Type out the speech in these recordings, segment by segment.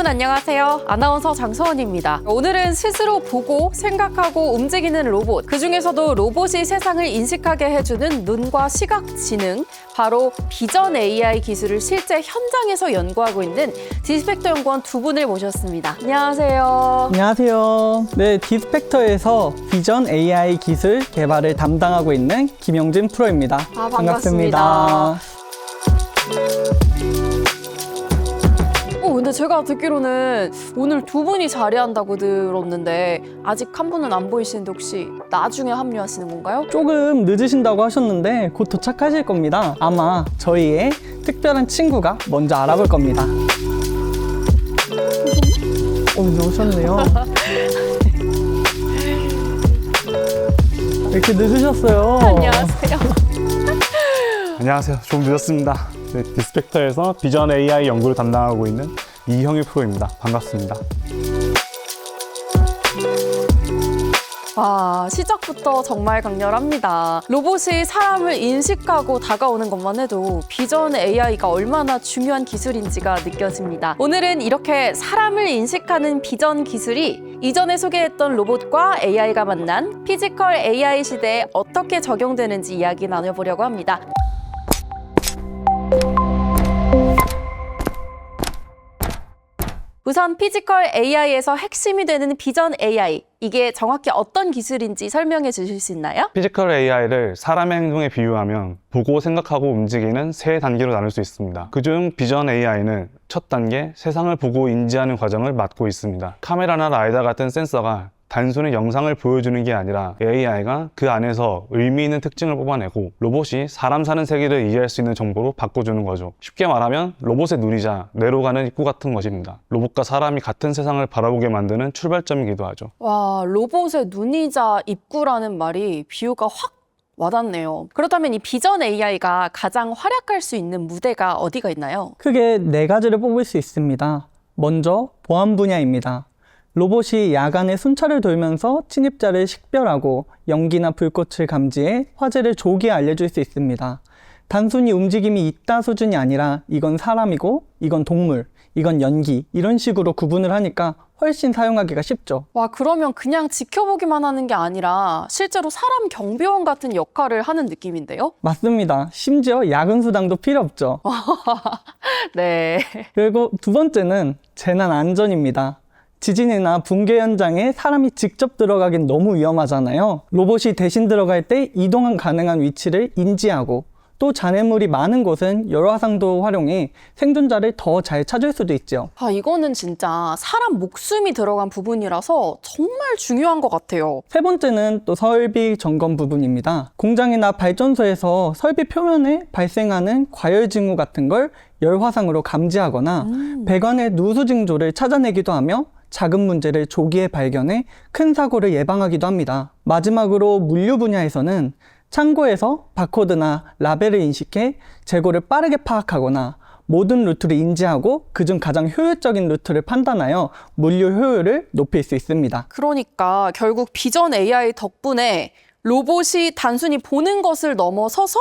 여러분 안녕하세요. 아나운서 장서원입니다. 오늘은 스스로 보고 생각하고 움직이는 로봇, 그 중에서도 로봇이 세상을 인식하게 해주는 눈과 시각 지능, 바로 비전 AI 기술을 실제 현장에서 연구하고 있는 디스펙터 연구원 두 분을 모셨습니다. 안녕하세요. 안녕하세요. 네, 디스펙터에서 비전 AI 기술 개발을 담당하고 있는 김영진 프로입니다. 아, 반갑습니다. 어, 근데 제가 듣기로는 오늘 두 분이 자리한다고 들었는데 아직 한 분은 안 보이시는데 혹시 나중에 합류하시는 건가요? 조금 늦으신다고 하셨는데 곧 도착하실 겁니다. 아마 저희의 특별한 친구가 먼저 알아볼 겁니다. 어, 이제 오셨네요. 왜 이렇게 늦으셨어요? 안녕하세요. 안녕하세요. 좀 늦었습니다. 네, 디스펙터에서 비전 AI 연구를 담당하고 있는 이형일 프로입니다. 반갑습니다. 와, 시작부터 정말 강렬합니다. 로봇이 사람을 인식하고 다가오는 것만 해도 비전 AI가 얼마나 중요한 기술인지가 느껴집니다. 오늘은 이렇게 사람을 인식하는 비전 기술이 이전에 소개했던 로봇과 AI가 만난 피지컬 AI 시대에 어떻게 적용되는지 이야기 나눠보려고 합니다. 우선 피지컬 AI에서 핵심이 되는 비전 AI. 이게 정확히 어떤 기술인지 설명해 주실 수 있나요? 피지컬 AI를 사람의 행동에 비유하면 보고 생각하고 움직이는 세 단계로 나눌 수 있습니다. 그중 비전 AI는 첫 단계 세상을 보고 인지하는 과정을 맡고 있습니다. 카메라나 라이다 같은 센서가 단순히 영상을 보여주는 게 아니라 AI가 그 안에서 의미 있는 특징을 뽑아내고 로봇이 사람 사는 세계를 이해할 수 있는 정보로 바꿔주는 거죠. 쉽게 말하면 로봇의 눈이자 뇌로 가는 입구 같은 것입니다. 로봇과 사람이 같은 세상을 바라보게 만드는 출발점이기도 하죠. 와, 로봇의 눈이자 입구라는 말이 비유가 확 와닿네요. 그렇다면 이 비전 AI가 가장 활약할 수 있는 무대가 어디가 있나요? 크게 네 가지를 뽑을 수 있습니다. 먼저 보안 분야입니다. 로봇이 야간에 순찰을 돌면서 침입자를 식별하고 연기나 불꽃을 감지해 화재를 조기에 알려줄 수 있습니다. 단순히 움직임이 있다 수준이 아니라 이건 사람이고 이건 동물, 이건 연기 이런 식으로 구분을 하니까 훨씬 사용하기가 쉽죠. 와, 그러면 그냥 지켜보기만 하는 게 아니라 실제로 사람 경비원 같은 역할을 하는 느낌인데요? 맞습니다. 심지어 야근 수당도 필요 없죠. 네. 그리고 두 번째는 재난 안전입니다. 지진이나 붕괴 현장에 사람이 직접 들어가긴 너무 위험하잖아요. 로봇이 대신 들어갈 때 이동 가능한 위치를 인지하고 또 잔해물이 많은 곳은 열화상도 활용해 생존자를 더 잘 찾을 수도 있죠. 아, 이거는 진짜 사람 목숨이 들어간 부분이라서 정말 중요한 것 같아요. 세 번째는 또 설비 점검 부분입니다. 공장이나 발전소에서 설비 표면에 발생하는 과열 징후 같은 걸 열화상으로 감지하거나 배관의 누수 징조를 찾아내기도 하며 작은 문제를 조기에 발견해 큰 사고를 예방하기도 합니다. 마지막으로 물류 분야에서는 창고에서 바코드나 라벨을 인식해 재고를 빠르게 파악하거나 모든 루트를 인지하고 그중 가장 효율적인 루트를 판단하여 물류 효율을 높일 수 있습니다. 그러니까 결국 비전 AI 덕분에 로봇이 단순히 보는 것을 넘어서서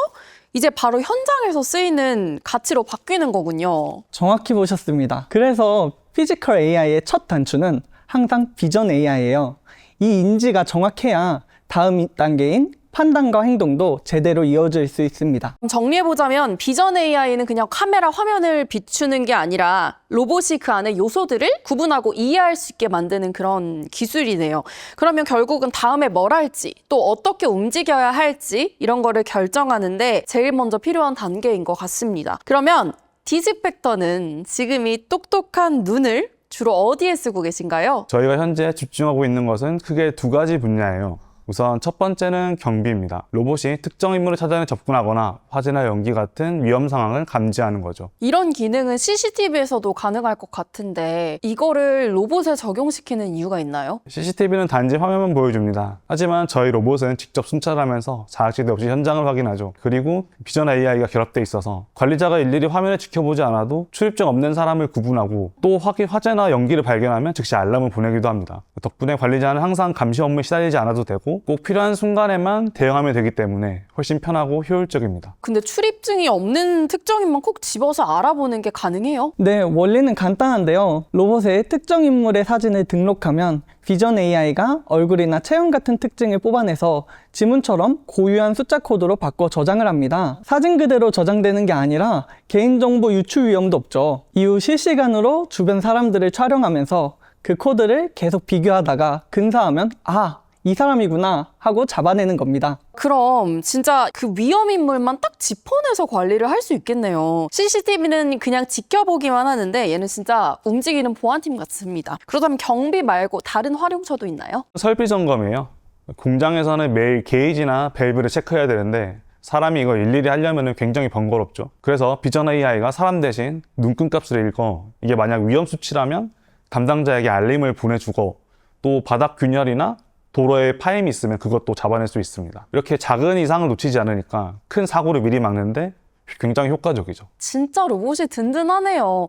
이제 바로 현장에서 쓰이는 가치로 바뀌는 거군요. 정확히 보셨습니다. 그래서 피지컬 AI의 첫 단추는 항상 비전 AI예요. 이 인지가 정확해야 다음 단계인 판단과 행동도 제대로 이어질 수 있습니다. 정리해보자면 비전 AI는 그냥 카메라 화면을 비추는 게 아니라 로봇이 그 안에 요소들을 구분하고 이해할 수 있게 만드는 그런 기술이네요. 그러면 결국은 다음에 뭘 할지 또 어떻게 움직여야 할지 이런 거를 결정하는데 제일 먼저 필요한 단계인 것 같습니다. 그러면 디스펙터는 지금 이 똑똑한 눈을 주로 어디에 쓰고 계신가요? 저희가 현재 집중하고 있는 것은 크게 두 가지 분야예요. 우선 첫 번째는 경비입니다. 로봇이 특정 인물을 찾아내 접근하거나 화재나 연기 같은 위험 상황을 감지하는 거죠. 이런 기능은 CCTV에서도 가능할 것 같은데 이거를 로봇에 적용시키는 이유가 있나요? CCTV는 단지 화면만 보여줍니다. 하지만 저희 로봇은 직접 순찰하면서 자학시대 없이 현장을 확인하죠. 그리고 비전 AI가 결합돼 있어서 관리자가 일일이 화면을 지켜보지 않아도 출입증 없는 사람을 구분하고 또 화재나 연기를 발견하면 즉시 알람을 보내기도 합니다. 덕분에 관리자는 항상 감시 업무에 시달리지 않아도 되고 없고 꼭 필요한 순간에만 대응하면 되기 때문에 훨씬 편하고 효율적입니다. 근데 출입증이 없는 특정 인만 꼭 집어서 알아보는 게 가능해요? 네, 원리는 간단한데요. 로봇의 특정 인물의 사진을 등록하면 비전 AI가 얼굴이나 체형 같은 특징을 뽑아내서 지문처럼 고유한 숫자 코드로 바꿔 저장을 합니다. 사진 그대로 저장되는 게 아니라 개인정보 유출 위험도 없죠. 이후 실시간으로 주변 사람들을 촬영하면서 그 코드를 계속 비교하다가 근사하면 아, 이 사람이구나 하고 잡아내는 겁니다. 그럼 진짜 그 위험 인물만 딱 짚어내서 관리를 할 수 있겠네요. CCTV는 그냥 지켜보기만 하는데 얘는 진짜 움직이는 보안팀 같습니다. 그렇다면 경비 말고 다른 활용처도 있나요? 설비 점검이에요. 공장에서는 매일 게이지나 밸브를 체크해야 되는데 사람이 이거 일일이 하려면 굉장히 번거롭죠. 그래서 비전 AI가 사람 대신 눈금 값을 읽어 이게 만약 위험 수치라면 담당자에게 알림을 보내주고 또 바닥 균열이나 도로에 파임이 있으면 그것도 잡아낼 수 있습니다. 이렇게 작은 이상을 놓치지 않으니까 큰 사고를 미리 막는데 굉장히 효과적이죠. 진짜 로봇이 든든하네요.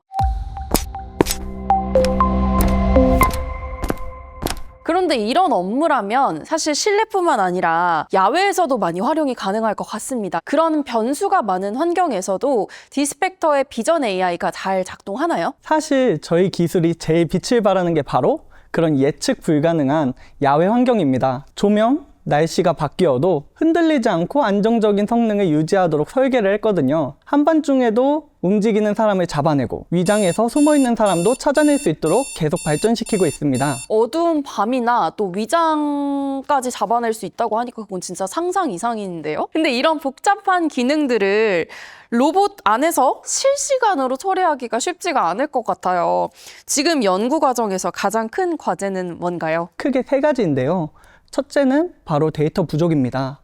그런데 이런 업무라면 사실 실내뿐만 아니라 야외에서도 많이 활용이 가능할 것 같습니다. 그런 변수가 많은 환경에서도 디스펙터의 비전 AI가 잘 작동하나요? 사실 저희 기술이 제일 빛을 발하는 게 바로 그런 예측 불가능한 야외 환경입니다. 조명, 날씨가 바뀌어도 흔들리지 않고 안정적인 성능을 유지하도록 설계를 했거든요. 한밤중에도 움직이는 사람을 잡아내고 위장에서 숨어있는 사람도 찾아낼 수 있도록 계속 발전시키고 있습니다. 어두운 밤이나 또 위장까지 잡아낼 수 있다고 하니까 그건 진짜 상상 이상인데요? 근데 이런 복잡한 기능들을 로봇 안에서 실시간으로 처리하기가 쉽지가 않을 것 같아요. 지금 연구 과정에서 가장 큰 과제는 뭔가요? 크게 세 가지인데요. 첫째는 바로 데이터 부족입니다.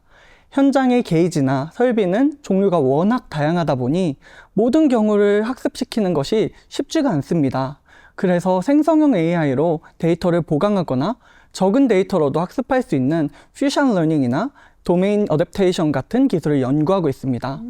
현장의 게이지나 설비는 종류가 워낙 다양하다 보니 모든 경우를 학습시키는 것이 쉽지가 않습니다. 그래서 생성형 AI로 데이터를 보강하거나 적은 데이터로도 학습할 수 있는 퓨전 러닝이나 도메인 어댑테이션 같은 기술을 연구하고 있습니다.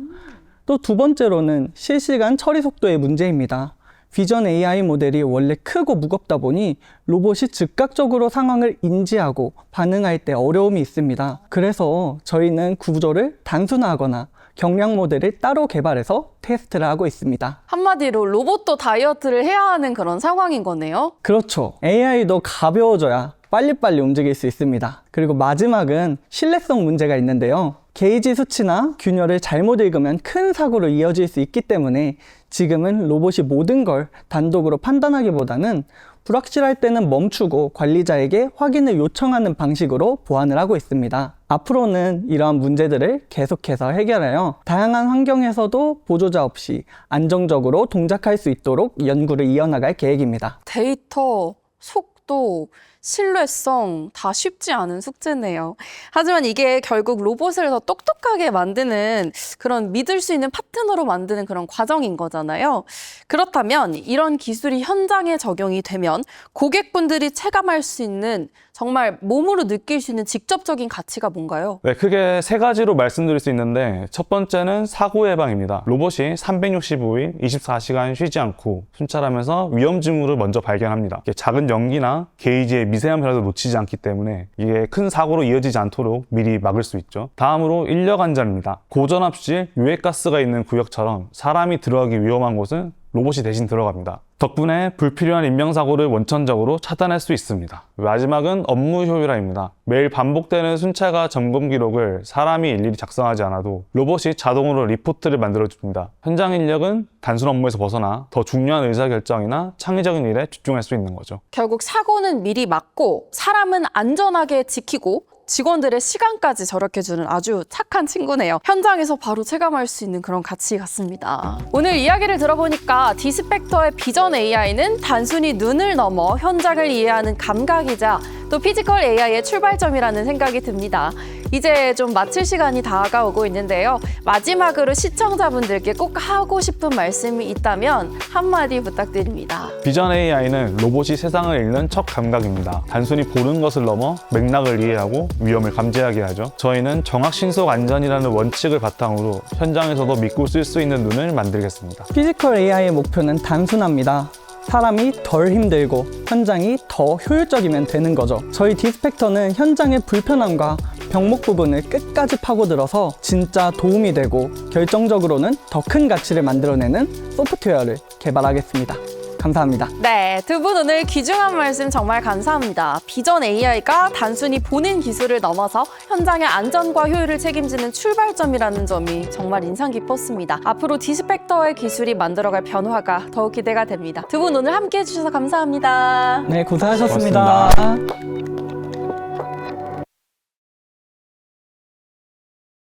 또 두 번째로는 실시간 처리 속도의 문제입니다. 비전 AI 모델이 원래 크고 무겁다 보니 로봇이 즉각적으로 상황을 인지하고 반응할 때 어려움이 있습니다. 그래서 저희는 구조를 단순화하거나 경량 모델을 따로 개발해서 테스트를 하고 있습니다. 한마디로 로봇도 다이어트를 해야 하는 그런 상황인 거네요. 그렇죠. AI도 가벼워져야 빨리빨리 움직일 수 있습니다. 그리고 마지막은 신뢰성 문제가 있는데요. 게이지 수치나 균열을 잘못 읽으면 큰 사고로 이어질 수 있기 때문에 지금은 로봇이 모든 걸 단독으로 판단하기보다는 불확실할 때는 멈추고 관리자에게 확인을 요청하는 방식으로 보완을 하고 있습니다. 앞으로는 이러한 문제들을 계속해서 해결하여 다양한 환경에서도 보조자 없이 안정적으로 동작할 수 있도록 연구를 이어나갈 계획입니다. 데이터, 속도, 신뢰성 다 쉽지 않은 숙제네요. 하지만 이게 결국 로봇을 더 똑똑하게 만드는 그런 믿을 수 있는 파트너로 만드는 그런 과정인 거잖아요. 그렇다면 이런 기술이 현장에 적용이 되면 고객분들이 체감할 수 있는 정말 몸으로 느낄 수 있는 직접적인 가치가 뭔가요? 네, 크게 세 가지로 말씀드릴 수 있는데 첫 번째는 사고 예방입니다. 로봇이 365일 24시간 쉬지 않고 순찰하면서 위험 징후를 먼저 발견합니다. 작은 연기나 게이지의 미세한 변화도 놓치지 않기 때문에 이게 큰 사고로 이어지지 않도록 미리 막을 수 있죠. 다음으로 인력 안전입니다. 고전압실, 유해가스가 있는 구역처럼 사람이 들어가기 위험한 곳은 로봇이 대신 들어갑니다. 덕분에 불필요한 인명사고를 원천적으로 차단할 수 있습니다. 마지막은 업무 효율화입니다. 매일 반복되는 순찰과 점검 기록을 사람이 일일이 작성하지 않아도 로봇이 자동으로 리포트를 만들어줍니다. 현장 인력은 단순 업무에서 벗어나 더 중요한 의사결정이나 창의적인 일에 집중할 수 있는 거죠. 결국 사고는 미리 막고 사람은 안전하게 지키고 직원들의 시간까지 절약해주는 아주 착한 친구네요. 현장에서 바로 체감할 수 있는 그런 가치 같습니다. 오늘 이야기를 들어보니까 디스펙터의 비전 AI는 단순히 눈을 넘어 현장을 이해하는 감각이자 또 피지컬 AI의 출발점이라는 생각이 듭니다. 이제 좀 마칠 시간이 다가오고 있는데요. 마지막으로 시청자분들께 꼭 하고 싶은 말씀이 있다면 한마디 부탁드립니다. 비전 AI는 로봇이 세상을 읽는 첫 감각입니다. 단순히 보는 것을 넘어 맥락을 이해하고 위험을 감지하게 하죠. 저희는 정확 신속 안전이라는 원칙을 바탕으로 현장에서도 믿고 쓸 수 있는 눈을 만들겠습니다. 피지컬 AI의 목표는 단순합니다. 사람이 덜 힘들고 현장이 더 효율적이면 되는 거죠. 저희 디스펙터는 현장의 불편함과 병목 부분을 끝까지 파고들어서 진짜 도움이 되고 결정적으로는 더 큰 가치를 만들어내는 소프트웨어를 개발하겠습니다. 감사합니다. 네, 두 분 오늘 귀중한 말씀 정말 감사합니다. 비전 AI가 단순히 보는 기술을 넘어서 현장의 안전과 효율을 책임지는 출발점이라는 점이 정말 인상 깊었습니다. 앞으로 디스펙터의 기술이 만들어갈 변화가 더욱 기대가 됩니다. 두 분 오늘 함께 해주셔서 감사합니다. 네, 고생하셨습니다. 고맙습니다.